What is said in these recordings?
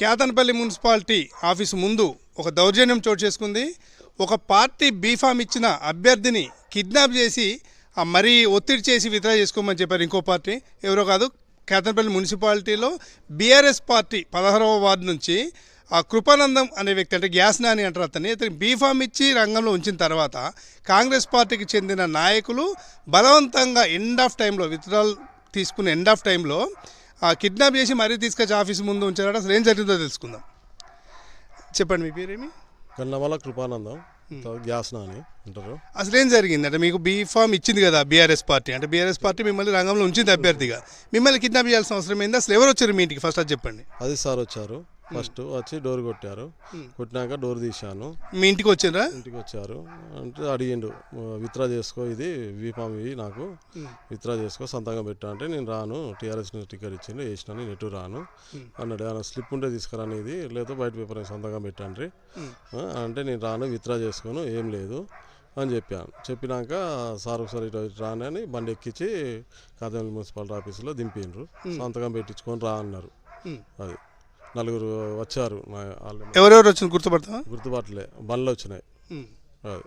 Kethanapalli municipality office ముందు ఒక దౌర్జన్యం చోటు చేసుకుంది. ఒక పార్టీ బీఫామ్ ఇచ్చిన అభ్యర్థిని కిడ్నాప్ చేసి ఆ మరీ ఒత్తిడి చేసి విత్డ్రా చేసుకోమని చెప్పారు ఇంకో పార్టీ. ఎవరో కాదు కేతనపల్లి మున్సిపాలిటీలో బీఆర్ఎస్ పార్టీ పదహారవ వార్డు నుంచి ఆ కృపానందం అనే వ్యక్తి అంటే గ్యాస్ నాని అంటారు అతన్ని. అతని బీఫామ్ ఇచ్చి రంగంలో ఉంచిన తర్వాత కాంగ్రెస్ పార్టీకి చెందిన నాయకులు బలవంతంగా ఎండ్ ఆఫ్ టైంలో విత్డ్రాల్ తీసుకున్న ఎండ్ ఆఫ్ టైంలో కిడ్నాప్ చేసి మరీ తీసుకొచ్చి ఆఫీస్ ముందు ఉంచారట అసలు ఏం జరిగిందో తెలుసుకుందాం. చెప్పండి మీ పేరేమి? కన్నమల కృపానందం. గ్యాస్ నాని అంటారు. అసలు ఏం జరిగింది? అంటే మీకు బీఫామ్ ఇచ్చింది కదా బీఆర్ఎస్ పార్టీ. అంటే బీఆర్ఎస్ పార్టీ మిమ్మల్ని రంగంలో ఉంచింది అభ్యర్థిగా. మిమ్మల్ని కిడ్నాప్ చేయాల్సిన అవసరం ఏంది? అసలు ఎవరు వచ్చారు మీ ఇంటికి? ఫస్ట్ అది చెప్పండి. అది సార్ వచ్చారు. ఫస్ట్ వచ్చి డోర్ కొట్టారు. కొట్టినాక డోర్ తీశాను. మీ ఇంటికి వచ్చిండ్రా? ఇంటికి వచ్చారు. అంటే అడిగిండు విత్డ్రా చేసుకో ఇది వీపామ్ ఇవి నాకు. విత్డ్రా చేసుకో సంతకం పెట్టా అంటే నేను రాను. టీఆర్ఎస్ నుంచి టికెట్ ఇచ్చిండు వేసిన నేను ఎటు రాను. అన్నాడు ఏమైనా స్లిప్ ఉంటే తీసుకురాను ఇది లేదా బయట పేపర్ సంతకం పెట్టండి అంటే నేను రాను విత్డ్రా చేసుకోను ఏం లేదు అని చెప్పాను. చెప్పినాక సార్ ఒకసారి ఇటు ఇటు రాను అని బండి ఎక్కించి కాదండి మున్సిపాలిటీ ఆఫీసులో దింపిండ్రు. సంతకం పెట్టించుకొని రా అన్నారు. అది. నలుగురు వచ్చారు ఎవరెవరు వచ్చింది గుర్తుపడతావా? గుర్తుపట్టలే. బండ్లు వచ్చినాయి. అది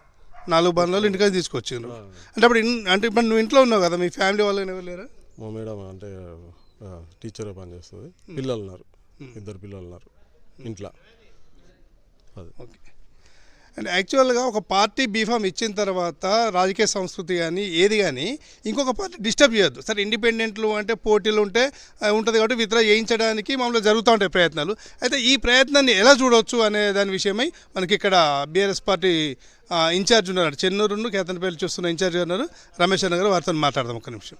నాలుగు బండ్లలో ఇంటికి తీసుకొచ్చిండ్రు. అంటే అప్పుడు అంటే ఇప్పుడు నువ్వు ఇంట్లో ఉన్నావు కదా మీ ఫ్యామిలీ వాళ్ళు ఎవరు లేరా? మా మేడం అంటే టీచర్ పనిచేస్తుంది పిల్లలు ఉన్నారు. ఇద్దరు పిల్లలు ఉన్నారు. ఇంట్లో. అది. ఓకే. అండ్ యాక్చువల్గా ఒక పార్టీ బీఫామ్ ఇచ్చిన తర్వాత రాజకీయ సంస్కృతి కానీ ఏది కానీ ఇంకొక పార్టీ డిస్టర్బ్ చేయొద్దు. సరే ఇండిపెండెంట్లు అంటే పోటీలు ఉంటే ఉంటుంది కాబట్టి విత్డ్రా చేయించడానికి మామూలుగా జరుగుతూ ఉంటాయి ప్రయత్నాలు. అయితే ఈ ప్రయత్నాన్ని ఎలా చూడవచ్చు అనే దాని విషయమై మనకి ఇక్కడ బీఆర్ఎస్ పార్టీ ఇన్ఛార్జ్ ఉన్నారు చెన్నూరును కేతనపల్లి చూస్తున్న ఇన్ఛార్జ్ ఉన్నారు. రమేష్ అన్న గారు వారితో మాట్లాడదాం ఒక నిమిషం.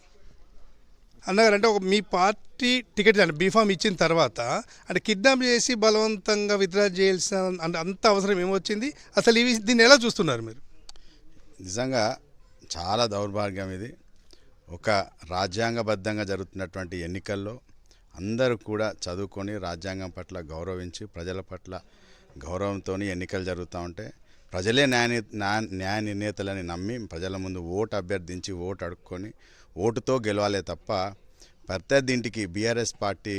అన్నగారు అంటే ఒక మీ పార్టీ టికెట్ అంటే బీఫామ్ ఇచ్చిన తర్వాత అంటే కిడ్నాప్ చేసి బలవంతంగా విత్డ్రా చేయాల్సిన అంటే అంత అవసరం ఏమొచ్చింది? అసలు ఇవి దీన్ని ఎలా చూస్తున్నారు మీరు? నిజంగా చాలా దౌర్భాగ్యం ఇది. ఒక రాజ్యాంగబద్ధంగా జరుగుతున్నటువంటి ఎన్నికల్లో అందరూ కూడా చదువుకొని రాజ్యాంగం పట్ల గౌరవించి ప్రజల పట్ల గౌరవంతో ఎన్నికలు జరుగుతూ ఉంటే ప్రజలే న్యాయ న్యాయ న్యాయ నిర్ణేతలని నమ్మి ప్రజల ముందు ఓటు అభ్యర్థించి ఓటు అడుక్కొని ఓటుతో గెలవాలే తప్ప ప్రత్యర్థి ఇంటికి బీఆర్ఎస్ పార్టీ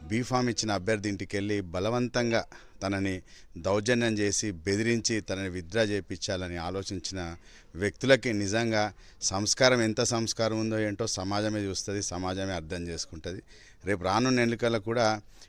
బీఫామ్ ఇచ్చిన అభ్యర్థి ఇంటికి వెళ్ళి బలవంతంగా తనని దౌర్జన్యం చేసి బెదిరించి తనని విత్డ్రా చేయించాలని ఆలోచించిన వ్యక్తులకి నిజంగా సంస్కారం ఎంత సంస్కారం ఉందో ఏంటో సమాజమే చూస్తుంది సమాజమే అర్థం చేసుకుంటుంది. రేపు రానున్న ఎన్నికల్లో కూడా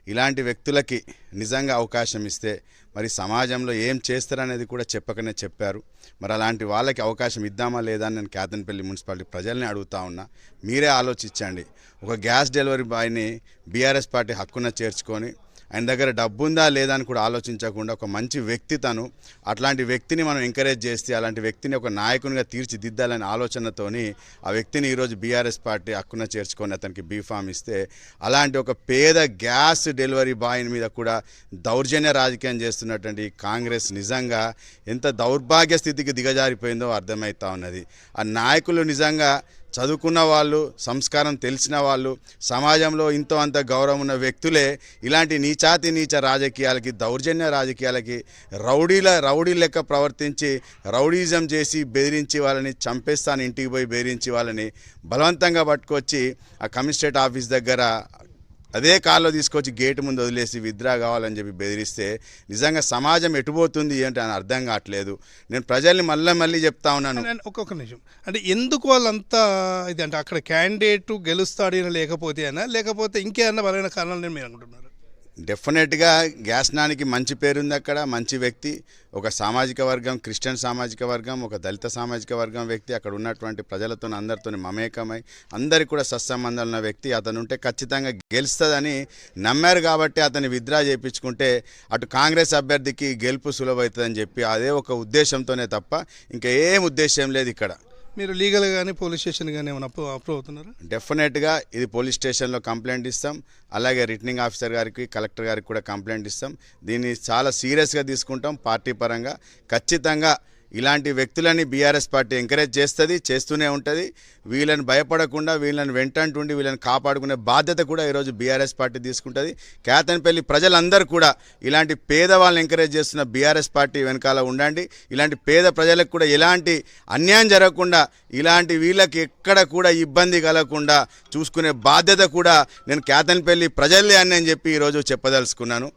ఇలాంటి వ్యక్తులకి నిజంగా అవకాశం ఇస్తే మరి సమాజంలో ఏం చేస్తారనేది కూడా చెప్పకనే చెప్పారు. మరి అలాంటి వాళ్ళకి అవకాశం ఇద్దామా లేదా అని నేను కేతన్పల్లి మున్సిపాలిటీ ప్రజల్ని అడుగుతా ఉన్నా. మీరే ఆలోచించండి. ఒక గ్యాస్ డెలివరీ బాయ్ని బీఆర్ఎస్ పార్టీ హక్కున చేర్చుకొని ఆయన దగ్గర డబ్బు ఉందా లేదా అని కూడా ఆలోచించకుండా ఒక మంచి వ్యక్తి తను అట్లాంటి వ్యక్తిని మనం ఎంకరేజ్ చేస్తే అలాంటి వ్యక్తిని ఒక నాయకునిగా తీర్చిదిద్దాలనే ఆలోచనతోని ఆ వ్యక్తిని ఈరోజు బీఆర్ఎస్ పార్టీ హక్కున చేర్చుకొని అతనికి బీఫామ్ ఇస్తే అలాంటి ఒక పేద గ్యాస్ డెలివరీ బాయ్ మీద కూడా దౌర్జన్య రాజకీయం చేస్తున్నటువంటి కాంగ్రెస్ నిజంగా ఎంత దౌర్భాగ్య స్థితికి దిగజారిపోయిందో అర్థమవుతా ఉన్నది. ఆ నాయకులు నిజంగా చదువుకున్న వాళ్ళు సంస్కారం తెలిసిన వాళ్ళు సమాజంలో ఇంతో అంత గౌరవం ఉన్న వ్యక్తులే ఇలాంటి నీచాతి నీచ రాజకీయాలకి దౌర్జన్య రాజకీయాలకి రౌడీల రౌడీ లెక్క ప్రవర్తించి రౌడీజం చేసి బెదిరించి వాళ్ళని చంపేస్తాను ఇంటికి పోయి బెదిరించి వాళ్ళని బలవంతంగా పట్టుకొచ్చి ఆ కమిషనరేట్ ఆఫీస్ దగ్గర అదే కారులో తీసుకొచ్చి గేటు ముందు వదిలేసి విత్డ్రా కావాలని చెప్పి బెదిరిస్తే నిజంగా సమాజం ఎటుపోతుంది ఏంటి అని అర్థం కావట్లేదు. నేను ప్రజల్ని మళ్ళీ మళ్ళీ చెప్తా ఉన్నాను. ఒక్కొక్క నిమిషం. అంటే ఎందుకు వాళ్ళంతా ఇది అంటే అక్కడ క్యాండిడేట్ గెలుస్తాడైనా లేకపోతే అయినా లేకపోతే ఇంకేమన్నా బలమైన కారణాలు నేను మీరు అనుకుంటున్నారు? డెఫినెట్గా గ్యాస్ నానికి మంచి పేరుంది అక్కడ మంచి వ్యక్తి ఒక సామాజిక వర్గం క్రిస్టియన్ సామాజిక వర్గం ఒక దళిత సామాజిక వర్గం వ్యక్తి అక్కడ ఉన్నటువంటి ప్రజలతో అందరితో మమేకమై అందరికి కూడా సత్సంబంధాలు ఉన్న వ్యక్తి అతను ఉంటే ఖచ్చితంగా గెలుస్తుందని నమ్మారు కాబట్టి అతని విత్డ్రా చేయించుకుంటే అటు కాంగ్రెస్ అభ్యర్థికి గెలుపు సులభవుతుందని చెప్పి అదే ఒక ఉద్దేశంతోనే తప్ప ఇంకా ఏం ఉద్దేశం లేదు ఇక్కడ. మీరు లీగల్ కానీ పోలీస్ స్టేషన్ కానీ ఏమైనా అప్రూవ్ అప్రూవ్ అవుతున్నారా? డెఫినెట్గా ఇది పోలీస్ స్టేషన్లో కంప్లైంట్ ఇస్తాం. అలాగే రిటర్నింగ్ ఆఫీసర్ గారికి కలెక్టర్ గారికి కూడా కంప్లైంట్ ఇస్తాం. దీన్ని చాలా సీరియస్గా తీసుకుంటాం పార్టీ పరంగా. ఖచ్చితంగా ఇలాంటి వ్యక్తులని బీఆర్ఎస్ పార్టీ ఎంకరేజ్ చేస్తుంది చేస్తూనే ఉంటుంది. వీళ్ళని భయపడకుండా వీళ్ళని వెంటంటుండి వీళ్ళని కాపాడుకునే బాధ్యత కూడా ఈరోజు బీఆర్ఎస్ పార్టీ తీసుకుంటుంది. కేతన్పల్లి ప్రజలందరూ కూడా ఇలాంటి పేదవాళ్ళని ఎంకరేజ్ చేస్తున్న బీఆర్ఎస్ పార్టీ వెనకాల ఉండండి. ఇలాంటి పేద ప్రజలకు కూడా ఎలాంటి అన్యాయం జరగకుండా ఇలాంటి వీళ్ళకి ఎక్కడ కూడా ఇబ్బంది కలగకుండా చూసుకునే బాధ్యత కూడా నేను కేతన్పల్లి ప్రజలే అని నేను చెప్పి ఈరోజు చెప్పదలుచుకున్నాను.